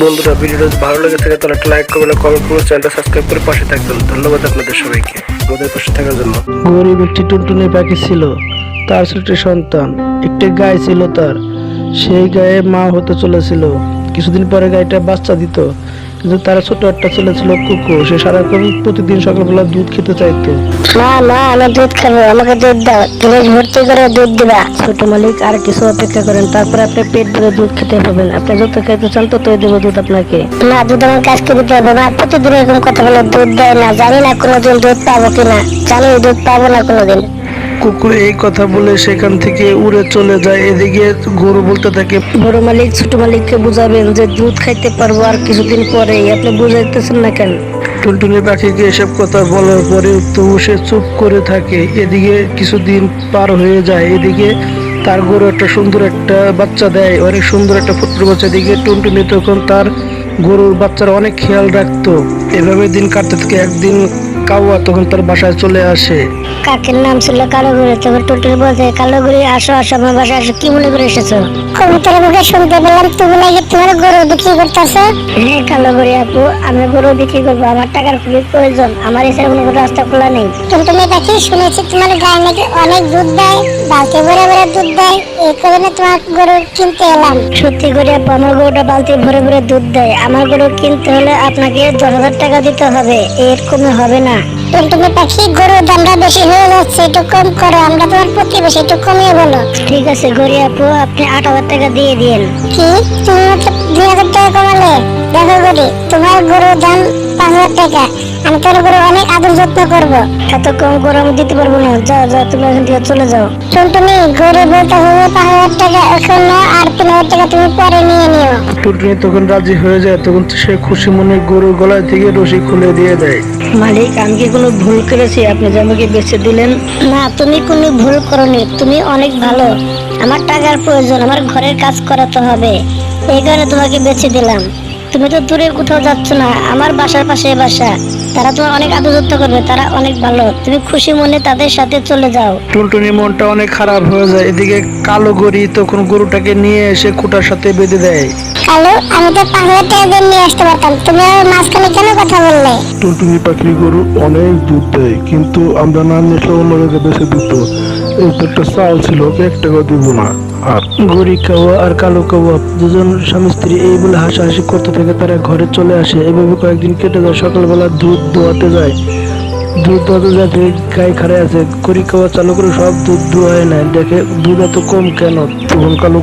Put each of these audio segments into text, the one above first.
বন্ধুরা, ভিডিওটা ভালো লেগে থাকে, তাহলে একটা লাইক করবেন কমেন্ট করবেন, চ্যানেলটা সাবস্ক্রাইব করে পাশে থাকবেন। ধন্যবাদ আপনাদের সবাইকে। আমাদের পাশে থাকার জন্য। গরিব একটি টুনটুনি পাখি ছিল, তার ছোট সন্তান, একটি গায়ে ছিল তার। সেই গায়ে মা হতে চলেছিল। কিছুদিন পরে গাইটা বাচ্চা দিত। কিন্তু তার ছোট একটা ছেলে ছিল কুকু সে সারাক্ষণ প্রতিদিন সকালবেলা দুধ খেতে চাইতো। মা মা আমি দুধ খাব আমাকে দুধ দাও। গ্লাস ভর্তি করে দুধ দিবা। ছোট মালিক আর কিছু অপেক্ষা করেন তারপরে আপনি পেট ভরে দুধ খেতে পাবেন। আপনি যত খেতে চান ততই দেবো দুধ আপনাকে। না দুধ আমার কাজকে দিতে হবে মা প্রতিদিন এরকম কথা বলে দুধ দেয় না জানি না কোনোদিন দুধ পাবো কিনা। জানি দুধ পাবো না কোনোদিন। কুকুর এই কথা বলে সেখান থেকে উড়ে চলে যায়। এদিকে গরু বলতে থাকে বড় মালিক ছোট মালিককে বুঝাবেন যে দুধ খাইতে পারব আর কিছুদিন পরেই আপনি বুঝাইতেছেন না কেন? টুনটুনি পাখিকে এসব কথা বলার পরে তবু সে চুপ করে থাকে। এদিকে কিছুদিন পার হয়ে যায়। এদিকে তার গরু একটা সুন্দর একটা বাচ্চা দেয় অনেক সুন্দর একটা পুত্র বাচ্চা। এদিকে টুনটুনি তখন তার গরুর বাচ্চার অনেক খেয়াল রাখতো। এভাবে দিন কাটতে থাকে। একদিন কাউয়া তখন তার বাসায় চলে আসে। কাকের নাম ছিল কালো গুড়ি তখন টুটুল বলছে কালো গুড়ি আসো আসো আমার বাসায় আসো কি মনে করে এসেছ? কবিতার মুখে শুনতে পেলাম তুমি নাকি তোমার গরু বিক্রি করতেছো? হ্যাঁ কালো গুড়ি আপু আমি গরু বিক্রি করব আমার টাকার খুবই প্রয়োজন আমার এছাড়া কোনো রাস্তা খোলা নেই। পাখি শুনেছি তোমার গায়ে নাকি অনেক দুধ দেয় বালতি ভরে ভরে দুধ দেয় এই কারণে তোমার গরু কিনতে এলাম। সত্যি করে আপু আমার গরুটা বালতি ভরে ভরে দুধ দেয় আমার গরু কিনতে হলে আপনাকে দশ হাজার টাকা দিতে হবে এর কমে হবে না। টুনটুনি পাখি গরুর দামটা বেশি হয়ে যাচ্ছে একটু কম করো আমরা তোমার প্রতিবেশী একটু কমিয়ে বলো। ঠিক আছে গরি আপু আপনি আট হাজার টাকা দিয়ে দিন কি? তুমি দুই হাজার টাকা কমালে? দেখো গরি তোমার গরুর দাম পাঁচ হাজার টাকা। আমি তোর উপরে অনেক আদর যত্ন করব। এত কম করে আমি দিতে পারব না। যাও যাও তুমি এখান থেকে চলে যাও। টুনটুনি গরু বলতে হবে পাঁচ হাজার টাকা এখন নাও, আর তিন হাজার টাকা তুমি পরে নিয়ে নিও। টুনটুনি তখন রাজি হয়ে যায় তখন সে খুশি মনে গরুর গলায় থেকে রশি খুলে দিয়ে দেয়। মালিক আমি কি কোনো ভুল করেছি? আপনি যে আমাকে বেঁচে দিলেন। না তুমি কোনো ভুল করনি। তুমি অনেক ভালো। আমার টাকার প্রয়োজন আমার ঘরের কাজ করাতে হবে। এই কারণে তোমাকে বেছে দিলাম। তুমি তো দূরে কোথাও যাচ্ছ না। আমার বাসার পাশে বাসা। তারা তোমার অনেক আদরযত্ন করবে তারা অনেক ভালো। তুমি খুশি মনে তাদের সাথে চলে যাও। টুনটুনির মনটা অনেক খারাপ হয়ে যায়। এদিকে কালো গরি তখন গরুটাকে নিয়ে এসে খুঁটার সাথে বেঁধে দেয়। হ্যালো আমি তো পাহাড়ে ট্রেন নিয়ে আসতে পারতাম। তুমি আমার মাঝখানে কেন কথা বললে? টুনটুনি পাখি গরু অনেক দুধ দেয় কিন্তু আমরা না নিলে অন্য জায়গায় বেশি দুধ তো একটা চাল ছিল ওকে এক দিব না আর গরি কাওয়া আর কালো কাওয়া, দুজন স্বামী স্ত্রী এই বলে হাসাহাসি করতে থাকে, তারা ঘরে চলে আসে। এভাবে কয়েকদিন কেটে যায়, সকালবেলা দুধ দোয়াতে যায়। দুধ দোয়াতে যাতে গায়ে আছে। গরি কাওয়া চালু করে সব দুধ দোয়ায় নেয়। দেখে দুধ এত কম কেন? তখন কালো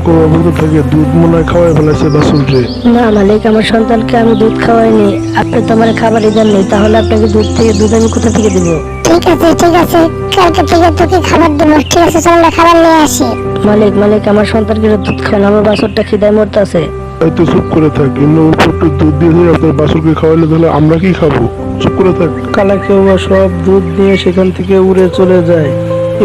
থাকে দুধ মনে হয় খাওয়াই ফেলেছে রে না মালিক আমার সন্তানকে আমি দুধ খাওয়াইনি। আপনি তো আমার খাবারই দেননি তাহলে আপনাকে দুধ থেকে দুধ আমি কোথা থেকে দেবো? ঠিক আছে ঠিক আছে। কালকে থেকে তোকে খাবার দেবো। ঠিক আছে চল আমরা খাবার নিয়ে আসি। মালিক মালিক আমার সন্তানকে দুধ খান আমার বাছরটা খিদায় মরতেছে। এই তো চুপ করে থাক। এমনি দুধ দিয়ে আপনার বাসুরকে খাওয়াইলে তাহলে আমরা কি খাব? চুপ করে থাক। কালা কেউয়া সব দুধ নিয়ে সেখান থেকে উড়ে চলে যায়।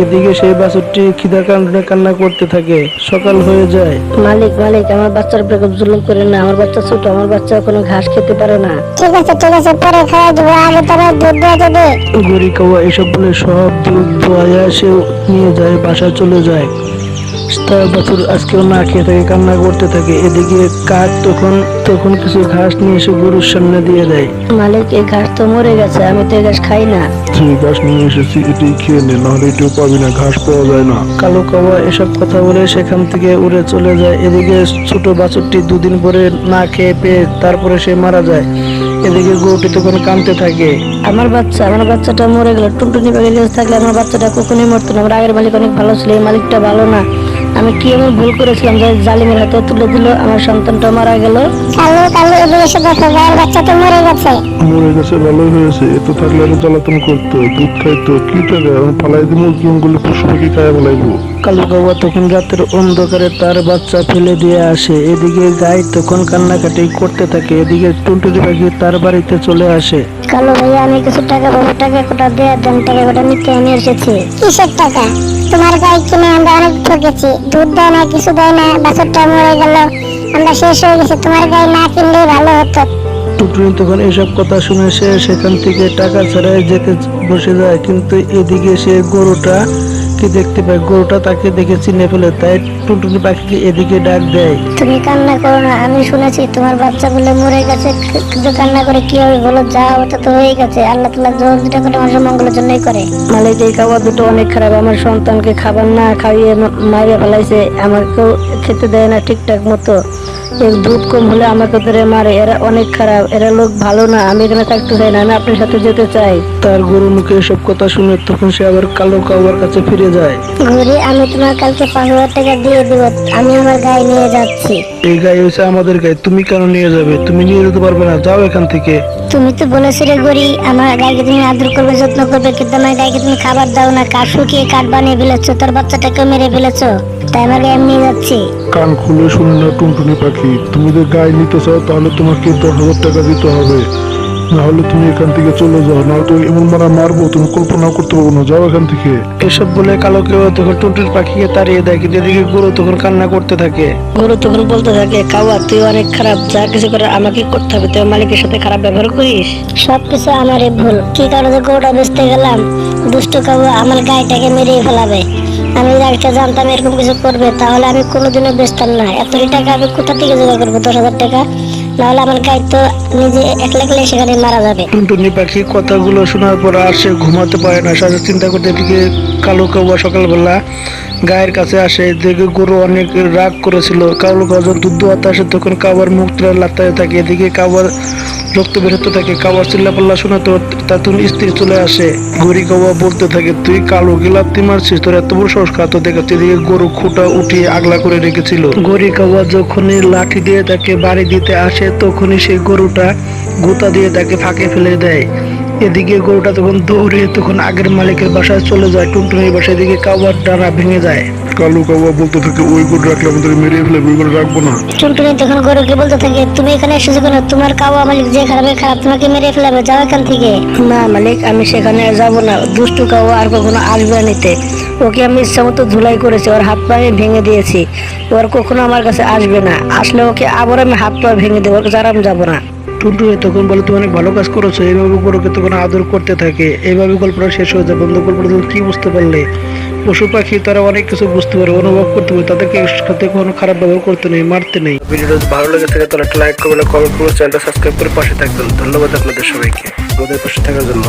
এদিকে সেই বাছুরটি খিদা কান্না কান্না করতে থাকে। সকাল হয়ে যায়। মালিক মালিক আমার বাচ্চার উপরে খুব জুলুম করে না। আমার বাচ্চা ছোট আমার বাচ্চা কোনো ঘাস খেতে পারে না। ঠিক আছে ঠিক আছে পরে খাওয়া দেবো আগে তোরা দুধ দোয়াতে দে গরি কাওয়া এসব বলে সব দুধ দোয়া সে নিয়ে যায় বাসায় চলে যায়। বাছুর আজকেও না খেয়ে থাকে কান্না করতে থাকে। এদিকে কাক তখন তখন কিছু ঘাস নিয়ে এসে গরুর সামনে দিয়ে দেয়। মালিক এই ঘাস তো মরে গেছে আমি তো এই ঘাস খাই না। যে ঘাস নিয়ে এসেছি এটাই খেয়ে নে নাহলে এটাও পাবি না ঘাস পাওয়া যায় না। কালো কাওয়া এসব কথা বলে সেখান থেকে উড়ে চলে যায়। এদিকে ছোট বাছুরটি দুদিন পরে না খেয়ে পেয়ে তারপরে সে মারা যায়। এদিকে গরুটি তখন কাঁদতে থাকে। আমার বাচ্চা আমার বাচ্চাটা মরে গেল। টুনটুনি কাছে থাকলে আমার বাচ্চাটা কখনোই মরতো না। আমার আগের মালিক অনেক ভালো ছিল এই মালিকটা ভালো না। আমি কি এমন ভুল করেছিলাম যে জালিমের হাতে তুলে দিল আমার সন্তানটা মারা গেল? কালু কালু এদিকে এসে দেখো গায়ের বাচ্চা তো মরে গেছে। মরে গেছে ভালোই হয়েছে। এত থাকলে আরও জ্বালাতন করতো দুধ খাইতো কি টাকা? আমি ফালাই দিব জঙ্গলে পশু পাখি খায় ফেলাইবো কালু বাবা তখন রাতের অন্ধকারে তার বাচ্চা ফেলে দিয়ে আসে। এদিকে গাই তখন কান্নাকাটি করতে থাকে এদিকে টুনটুনি পাখি তার বাড়িতে চলে আসে। কালু ভাইয়া আমি কিছু টাকা পাবো টাকা কোটা দেওয়ার দেন টাকা কোটা নিতে আমি এসেছি। কিসের টাকা? তোমার যাই কিনে আমরা অনেক ঠকেছি দুধ দেয় না, কিছু দেয় না, বাছরটা মরে গেল, আমরা শেষ হয়ে গেছি। তোমার গায়ে না কিনলেই ভালো হতো। টুকটুনি তখন এসব কথা শুনে সে সেখান থেকে টাকা ছাড়াই যেতে বসে যায়, কিন্তু এদিকে সে গরুটা পাখি দেখতে পায় গরুটা তাকে দেখে চিনে ফেলে তাই টুনটুনি পাখিকে এদিকে ডাক দেয়। তুমি কান্না করো না আমি শুনেছি তোমার বাচ্চা বলে মরে গেছে কিন্তু কান্না করে কি হবে বলো যা ওটা তো হয়ে গেছে আল্লাহ তালা যখন যেটা করে মানুষের মঙ্গলের জন্যই করে। মালিক এই খাবার দুটো অনেক খারাপ আমার সন্তানকে খাবার না খাইয়ে মারিয়ে ফেলাইছে আমাকেও খেতে দেয় না ঠিকঠাক মতো। দুধ কম হলে আমাকে ধরে মারে এরা অনেক খারাপ এরা লোক ভালো না আমি এখানে থাকতে চাই না আমি আপনার সাথে যেতে চাই। তার গরু মুখে এসব কথা শুনে তখন সে আবার কালো কাউয়ার কাছে ফিরে যায়। ঘুরে আমি তোমার কালকে পাঁচ হাজার টাকা দিয়ে দিব আমি আমার গায়ে নিয়ে যাচ্ছি। এই গায়ে আমাদের গায়ে তুমি কেন নিয়ে যাবে? তুমি নিয়ে যেতে পারবে না যাও এখান থেকে। তুমি তো বলেছিলে গরি আমার গাইকে তুমি আদর করবে যত্ন করবে কিন্তু আমার গাইকে তুমি খাবার দাও না কাঠ শুকিয়ে কাঠ বানিয়ে ফেলেছো তোর বাচ্চাটাকে মেরে ফেলেছো তাই আমার গায়ে নিয়ে যাচ্ছি। কান খুলে টুনটুনি পাখি তুমি যদি গায়ে নিতে চাও তাহলে তোমাকে দশ হাজার টাকা দিতে হবে। না হলে তুমি এখান থেকে চলে যাও না তো এমন মারা মারবো তুমি কল্পনা করতে পারব না। যাও এখান থেকে। এসব বলে কালো কেউ তখন টুনটুন পাখিকে তাড়িয়ে দেয় কিন্তু এদিকে গরু তখন কান্না করতে থাকে। গরু তখন বলতে থাকে কাওয়া তুই অনেক খারাপ যা কিছু করে আমাকে করতে হবে তুই মালিকের সাথে খারাপ ব্যবহার করিস? সবকিছু আমারই ভুল কি কারণে গরুটা বেচতে গেলাম? দুষ্ট কাবু আমার গাইটাকে মেরে ফেলাবে। আমি যদি জানতাম এরকম কিছু করবে, তাহলে আমি কোনোদিনও বেচতাম না এতটি টাকা আমি কোথা থেকে জোগাড় করব? দশ হাজার টাকা? নাহলে আমার গাই তো নিজে একলা একলাই সেখানে মারা যাবে। টুনটুনি পাখি কথাগুলো শোনার পর আর সে ঘুমাতে পারে না। সাথে চিন্তা করতে এদিকে কালো কাউয়া সকালবেলা গায়ের কাছে আসে। দেখে গরু অনেক রাগ করেছিল। কালো কাউ যখন দুধ আসে, তখন কাবার মুখটা লাতাতে থাকে। এদিকে কাবার রক্ত বের হতে থাকে কাবার চিল্লা পাল্লা শোনা তো তার তখন স্ত্রী চলে আসে। গরি কাওয়া বলতে থাকে, তুই কালো গিলাপতি মারছিস, তোর এত বড় সাহস খাতো দেখাচ্ছে এদিকে গরু খুঁটা উঠিয়ে আগলা করে রেখেছিল। গরি কাওয়া যখনই লাঠি দিয়ে তাকে বাড়ি দিতে আসে, তখনই সেই গরুটা গুতা দিয়ে তাকে ফাঁকে ফেলে দেয়। এদিকে গরুটা তখন দৌড়ে তখন আগের মালিকের বাসায় চলে যায় টুনটুনির বাসায় এদিকে কাওয়ার ডানা ভেঙে যায়। কালু কাবা বলতে থাকে ওই গরু রাখলে আমাদের মেরে ফেলবে ওই গরু রাখব না। টুনটুনি তখন গরুকে বলতে থাকে তুমি এখানে এসেছ কেন? তোমার কাওয়া মালিক যে খারাপ খারাপ তোমাকে মেরে ফেলাবে যাও এখান থেকে। না মালিক আমি সেখানে যাব না দুষ্টু কাওয়া আর কখনো আসবে নিতে। ওকে আমি ইচ্ছা মতো ধুলাই করেছি ওর হাত পা আমি ভেঙে দিয়েছি। ওর কখনো আমার কাছে আসবে না। আসলে ওকে আবার আমি হাত পা ভেঙে দেবো ওর কাছে আর আমি যাব না। টুনটুনি, তখন বলে, তুমি অনেক ভালো কাজ করেছ। এইভাবে গরুকে তখন আদর করতে থাকে। এইভাবে গল্পটা শেষ হয়ে যায়। বন্ধু, গল্পটা তুমি কি বুঝতে পারলে? পশু পাখি, তারা অনেক কিছু বুঝতে পারে, অনুভব করতে পারে। তাদেরকে সাথে কোনো খারাপ ব্যবহার করতে নেই, মারতে নেই। ভিডিওটা ভালো লেগে থাকে, তাহলে একটা লাইক করবেন কমেন্ট করবেন, চ্যানেলটা সাবস্ক্রাইব করে পাশে থাকবেন। ধন্যবাদ আপনাদের সবাইকে। আমাদের পাশে থাকার জন্য।